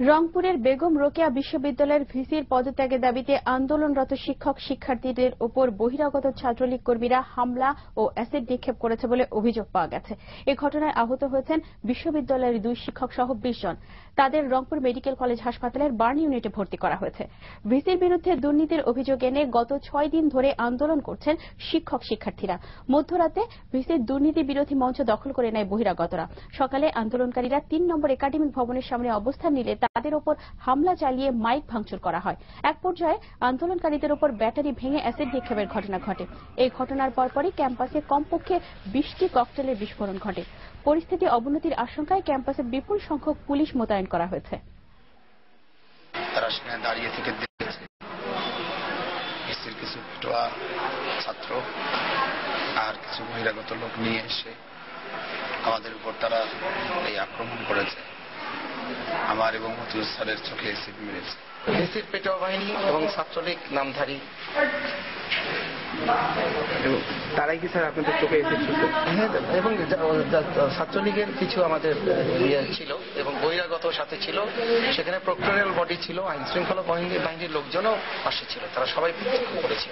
রংপুরের বেগম রোকেয়া বিশ্ববিদ্যালয়ের ভিসির পদত্যাগের দাবিতে আন্দোলনরত শিক্ষক শিক্ষার্থীদের ওপর বহিরাগত ছাত্রলীগ কর্মীরা হামলা ও অ্যাসিড নিক্ষেপ করেছে বলে অভিযোগ পাওয়া গেছে। এ ঘটনায় আহত হয়েছেন বিশ্ববিদ্যালয়ের দুই শিক্ষক সহ বিশ জন। তাদের রংপুর মেডিকেল কলেজ হাসপাতালের বার্ন ইউনিটে ভর্তি করা হয়েছে। ভিসির বিরুদ্ধে দুর্নীতির অভিযোগ এনে গত ছয় দিন ধরে আন্দোলন করছেন শিক্ষক শিক্ষার্থীরা। মধ্যরাতে ভিসির দুর্নীতি বিরোধী মঞ্চ দখল করে নেয় বহিরাগতরা। সকালে আন্দোলনকারীরা তিন নম্বর একাডেমিক ভবনের সামনে অবস্থান নিলে তাদের ওপর হামলা চালিয়ে মাইক ভাঙচুর করা হয়। এক পর্যায়ে আন্দোলনকারীদের ওপর ব্যাটারি ভেঙে অ্যাসিড নিক্ষেপের ঘটনা ঘটে। এই ঘটনার পরপরই ক্যাম্পাসে কমপক্ষে বিশটি ককটেলের বিস্ফোরণ ঘটে। পরিস্থিতি অবনতির আশঙ্কায় ক্যাম্পাসে বিপুল সংখ্যক পুলিশ মোতায়েন করা হয়েছে। কিছু ফটোয়া ছাত্র আর কিছু বহিরাগত লোক নিয়ে এসে আমাদের উপর তারা এই আক্রমণ করেছে। আমার এবং মতিউর স্যারের চোখে এসিড মেরেছে। এসির পেটোয়া বাহিনী এবং ছাত্রলীগ নামধারী। তারাই কি স্যার আপনাদের চোখে এসেছিল হ্যাঁ, এবং ছাত্রলীগের কিছু আমাদের ইয়ে ছিল এবং বহিরাগত সাথে ছিল। সেখানে প্রক্টোরিয়াল বডি ছিল আইন শৃঙ্খলা বাহিনী বাহিনীর লোকজনও পাশে ছিল। তারা সবাই করেছে